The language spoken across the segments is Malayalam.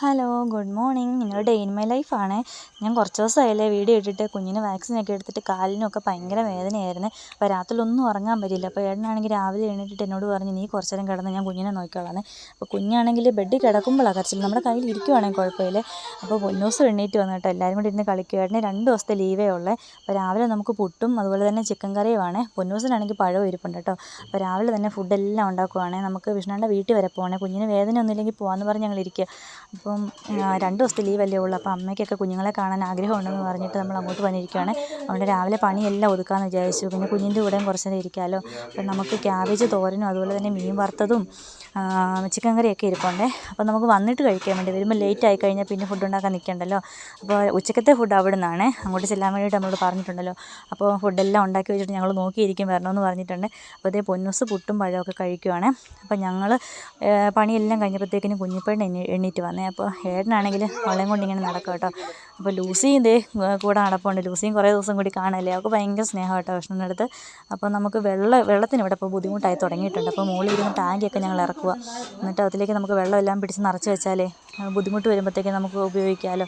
ഹലോ ഗുഡ് മോർണിംഗ് ഇന്നൊരു ഡേ ഇൻ മൈ ലൈഫാണ് ഞാൻ കുറച്ച് ദിവസമായില്ലേ വീഡിയോ ഇട്ടിട്ട് കുഞ്ഞിന് വാക്സിനൊക്കെ എടുത്തിട്ട് കാലിനൊക്കെ ഭയങ്കര വേദനയായിരുന്നു. അപ്പോൾ രാത്രിയിലൊന്നും ഉറങ്ങാൻ പറ്റില്ല അപ്പോൾ ഏട്ടനാണെങ്കിൽ രാവിലെ എഴുന്നേറ്റിട്ട് എന്നോട് പറഞ്ഞ് നീ കുറച്ച് നേരം കിടന്ന് ഞാൻ കുഞ്ഞിനെ നോക്കിക്കോളാം അപ്പോൾ കുഞ്ഞാണെങ്കിൽ ബെഡിൽ കിടക്കുമ്പോഴാണ് കരച്ചിൽ നമ്മുടെ കയ്യിൽ ഇരിക്കുവാണെങ്കിൽ കുഴപ്പമില്ല. അപ്പോൾ പൊന്നൂസ് എണ്ണീറ്റ് വന്നിട്ട് എല്ലാവരും കൂടി ഇരുന്ന് കളിക്കുക ഏട്ടന് രണ്ട് ദിവസത്തെ ലീവേ ഉള്ളേ. അപ്പോൾ രാവിലെ നമുക്ക് പുട്ടും അതുപോലെ തന്നെ ചിക്കൻ കറിയുമാണ് പൊന്നൂസിനാണെങ്കിൽ പഴവും ഇരിപ്പുണ്ട് കേട്ടോ. അപ്പോൾ രാവിലെ തന്നെ ഫുഡെല്ലാം ഉണ്ടാക്കുവാണെങ്കിൽ നമുക്ക് വിഷ്ണുവിന്റെ വീട്ടിൽ വരെ പോകണേ. കുഞ്ഞിന് വേദന ഒന്നുമില്ലെങ്കിൽ പോകാമെന്ന് പറഞ്ഞ് ഞങ്ങൾ ഇരിക്കുക അപ്പം രണ്ട് ദിവസത്തെ ലീവല്ലേ ഉള്ളൂ. അപ്പോൾ അമ്മയ്ക്കൊക്കെ കുഞ്ഞുങ്ങളെ കാണാൻ ആഗ്രഹമുണ്ടെന്ന് പറഞ്ഞിട്ട് നമ്മൾ അങ്ങോട്ട് വന്നിരിക്കുകയാണ്. അതുകൊണ്ട് രാവിലെ പണിയെല്ലാം ഒതുക്കാമെന്ന് വിചാരിച്ചു. പിന്നെ കുഞ്ഞിന്റെ കൂടെയും കുറച്ച് നേരം ഇരിക്കാമല്ലോ. അപ്പം നമുക്ക് ക്യാബേജ് തോരനും അതുപോലെ തന്നെ മീൻ വറുത്തതും ചിക്കൻ കറിയൊക്കെ ഇരിപ്പുണ്ടേ. അപ്പോൾ നമുക്ക് വന്നിട്ട് കഴിക്കാൻ വേണ്ടി വരുമ്പോൾ ലേറ്റ് ആയി കഴിഞ്ഞാൽ പിന്നെ ഫുഡ് ഉണ്ടാക്കാൻ നിൽക്കണ്ടല്ലോ അപ്പോൾ ഉച്ചക്കത്തെ ഫുഡ് അവിടെ നിന്നാണ് അങ്ങോട്ട് ചെല്ലാൻ വേണ്ടിയിട്ട് നമ്മളോട് പറഞ്ഞിട്ടുണ്ടല്ലോ. അപ്പോൾ ഫുഡെല്ലാം ഉണ്ടാക്കി വെച്ചിട്ട് ഞങ്ങൾ നോക്കിയിരിക്കും വരണമെന്ന് പറഞ്ഞിട്ടുണ്ട്. അപ്പോൾ അതേ പൊന്നൂസ് പുട്ടും പഴമൊക്കെ കഴിക്കുവാണ്. അപ്പോൾ ഞങ്ങൾ പണിയെല്ലാം കഴിഞ്ഞപ്പോഴത്തേക്കിനും കുഞ്ഞിപ്പഴിനെ എണ്ണി എണ്ണീറ്റ് വന്നേ. അപ്പോൾ ഏട്ടനാണെങ്കിൽ അവളെയും കൊണ്ട് ഇങ്ങനെ നടക്കും കേട്ടോ. അപ്പോൾ ലൂസിയും ഇതേ കൂടെ നടപ്പുണ്ട്. ലൂസിയും കുറേ ദിവസം കൂടി കാണല്ലേ? അവൾക്ക് ഭയങ്കര സ്നേഹം കേട്ടോ അടുത്ത്. അപ്പോൾ നമുക്ക് വെള്ളം വെള്ളത്തിന് ഇവിടെ ഇപ്പോൾ ബുദ്ധിമുട്ടായി തുടങ്ങിയിട്ടുണ്ട്. അപ്പോൾ മുകളിൽ ഇരുന്ന് ടാങ്കിയൊക്കെ ഞങ്ങൾ ഇറക്കുക എന്നിട്ട് അതിലേക്ക് നമുക്ക് വെള്ളമെല്ലാം പിടിച്ച് നിറച്ച് വെച്ചാലേ ബുദ്ധിമുട്ട് വരുമ്പോഴത്തേക്കും നമുക്ക് ഉപയോഗിക്കാമല്ലോ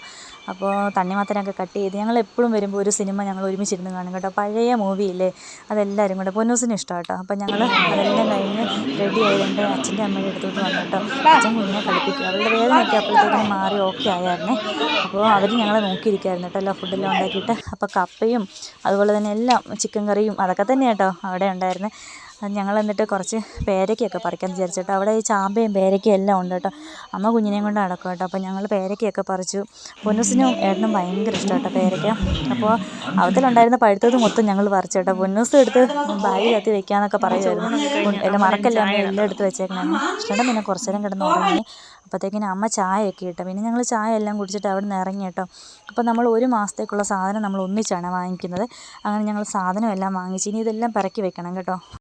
അപ്പോൾ തണ്ണിമത്തനൊക്കെ കട്ട് ചെയ്ത് ഞങ്ങൾ എപ്പോഴും വരുമ്പോൾ ഒരു സിനിമ ഞങ്ങൾ ഒരുമിച്ചിരുന്ന് കാണും കേട്ടോ. പഴയ മൂവിയില്ലേ അതെല്ലാവരും കൂടെ പൊന്നൂസിന് ഇഷ്ടം കേട്ടോ അപ്പോൾ ഞങ്ങൾ അതെല്ലാം കഴിഞ്ഞ് റെഡി ആയതുകൊണ്ട് അച്ഛന്റെ അമ്മയുടെ അടുത്തോട്ട് വന്നു കേട്ടോ. അച്ഛൻ കുഞ്ഞിനെ കളിപ്പിക്കും. അവരുടെ വേദനയൊക്കെ അപ്പോഴത്തേക്കും മാറി ഓക്കെ ആയായിരുന്നേ. അപ്പോൾ അവർ ഞങ്ങളെ നോക്കിയിരിക്കുമായിരുന്നു കേട്ടോ എല്ലാ ഫുഡെല്ലാം ഉണ്ടാക്കിയിട്ട്. അപ്പോൾ കപ്പയും അതുപോലെ തന്നെ എല്ലാം ചിക്കൻ കറിയും അതൊക്കെ തന്നെ കേട്ടോ അവിടെ ഉണ്ടായിരുന്നത് ഞങ്ങൾ എന്നിട്ട് കുറച്ച് പേരയ്ക്കയൊക്കെ പറിക്കാൻ വിചാരിച്ചു കേട്ടോ അവിടെ ഈ ചാമ്പയും പേരയ്ക്കയും എല്ലാം ഉണ്ട് കേട്ടോ. അമ്മ കുഞ്ഞിനെയും കൊണ്ട് നടക്കും കേട്ടോ. അപ്പോൾ ഞങ്ങൾ പേരയ്ക്കയൊക്കെ പറിച്ചു. പൊന്നൂസിനും ഏട്ടനും ഭയങ്കര ഇഷ്ടം കേട്ടോ പേരയ്ക്ക അപ്പോൾ അവത്തിലുണ്ടായിരുന്ന പഴുത്തത് മൊത്തം ഞങ്ങൾ പറിച്ചു കേട്ടോ. പൊന്നൂസ് എടുത്ത് ബാഗിലെത്തി വെക്കാമെന്നൊക്കെ പറയുമായിരുന്നു. എല്ലാം മറക്കല്ല അമ്മ എല്ലാം എടുത്ത് വെച്ചേക്കണേ. ഇഷ്ടം പിന്നെ കുറച്ച് നേരം കിടന്ന് ഉറങ്ങി. അപ്പോഴത്തേക്കിന് അമ്മ ചായയൊക്കെ ഇട്ടു. പിന്നെ ഞങ്ങൾ ചായ എല്ലാം കുടിച്ചിട്ട് അവിടെ നിന്ന് ഇറങ്ങി കേട്ടോ. അപ്പോൾ നമ്മൾ ഒരു മാസത്തേക്കുള്ള സാധനം നമ്മൾ ഒന്നിച്ചാണ് വാങ്ങിക്കുന്നത്. അങ്ങനെ ഞങ്ങൾ സാധനം എല്ലാം വാങ്ങിച്ച് ഇനി ഇതെല്ലാം പിറക്കി വെക്കണം കേട്ടോ.